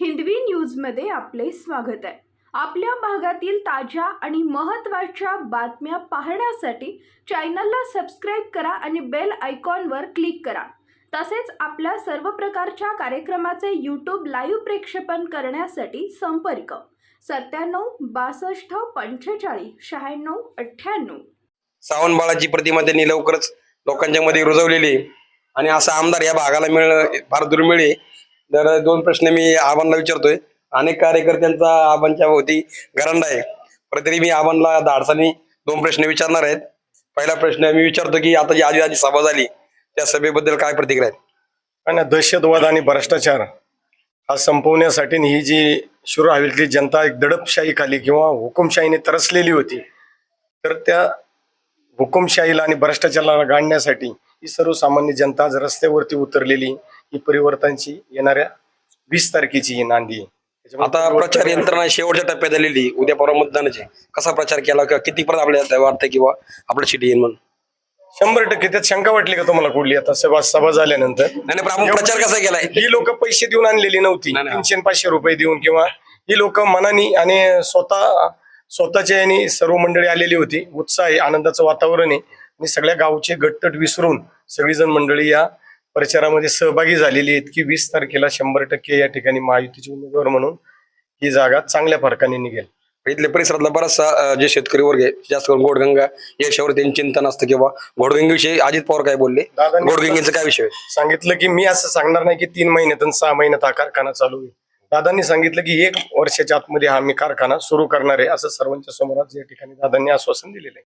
हिंदवी न्यूजमध्ये आपले स्वागत आहे. आपल्या भागातील ताज्या आणि महत्त्वाच्या बातम्या पाहण्यासाठी चॅनलला सबस्क्राईब करा आणि बेल आयकॉनवर क्लिक करा. तसेच आपल्या सर्व प्रकारच्या कार्यक्रमाचे यूट्यूब लाईव्ह प्रेक्षेपण करण्यासाठी संपर्क. सत्त्याण्णव बासष्ट पंचेचाळीस शहाण्णव अठ्ठ्याण्णव. सावंत बाळाची प्रतिमा त्यांनी लवकरच लोकांच्या मध्ये रुजवलेली आणि असा आमदार या भागाला मिळणं फार दुर्मिळ आहे. तर दोन प्रश्न मी आव्हानला विचारतोय. अनेक कार्यकर्त्यांचा आव्हानच्या भोवती गरंडा आहे. पण तरी मी आव्हानला धाडसाने दोन प्रश्न विचारणार आहेत. पहिला प्रश्न मी विचारतो की आता जी आधी आधी सभा झाली त्या सभेबद्दल काय प्रतिक्रिया आहेत? आणि दहशतवाद आणि भ्रष्टाचार हा संपवण्यासाठी ही जी शुरू हवेलीतली जनता एक दडपशाही खाली किंवा हुकुमशाहीने तरसलेली होती तर त्या हुकुमशाहीला आणि भ्रष्टाचाराला गाडण्यासाठी ही सर्वसामान्य जनता आज रस्त्यावरती उतरलेली ही परिवर्तनाची येणाऱ्या वीस तारखेची ही नांदी आहे. त्याच्यामुळे आता प्रचार यंत्रणा शेवटच्या टप्प्यात आलेली उद्या परवा मतदानाची. कसा प्रचार केला किंवा किती परत आपल्याला वाटतं किंवा आपलं सिटी येईल म्हणून? शंभर टक्के त्यात शंका वाटली का तुम्हाला कुठली? आता सभा सभा झाल्यानंतर. नाही नाही, पण आपण प्रचार कसा केलाय ही लोक पैसे देऊन आणलेली नव्हती. नाही, नाही. तीनशे आणि पाचशे रुपये देऊन किंवा ही लोक मनानी आणि स्वतः स्वतःच्या यांनी सर्व मंडळी आलेली होती. उत्साह आहे आनंदाचं वातावरण आहे. आणि सगळ्या गावचे गटतट विसरून सगळीजण मंडळी या प्रचारामध्ये सहभागी झालेली आहेत की वीस तारखेला शंभर टक्के या ठिकाणी महायुतीचे उमेदवार म्हणून ही जागा चांगल्या फरकाने निघेल. इथल्या परिसरातला बराचसा जे शेतकरी वर्ग आहे जास्त करून गोडगंगा याच्यावर त्यांनी चिंतन असतं किंवा घोडगंगेविषयी अजित पवार काय बोलले? घोडगंगेचा काय विषय? सांगितलं की मी असं सांगणार नाही की तीन महिन्यात आणि सहा महिन्यात हा कारखाना चालू आहे दादांनी सांगितलं की एक वर्षाच्या आतमध्ये हा मी कारखाना सुरू करणार आहे असं सर्वांच्या समोर आज या ठिकाणी दादांनी आश्वासन दिलेलं आहे.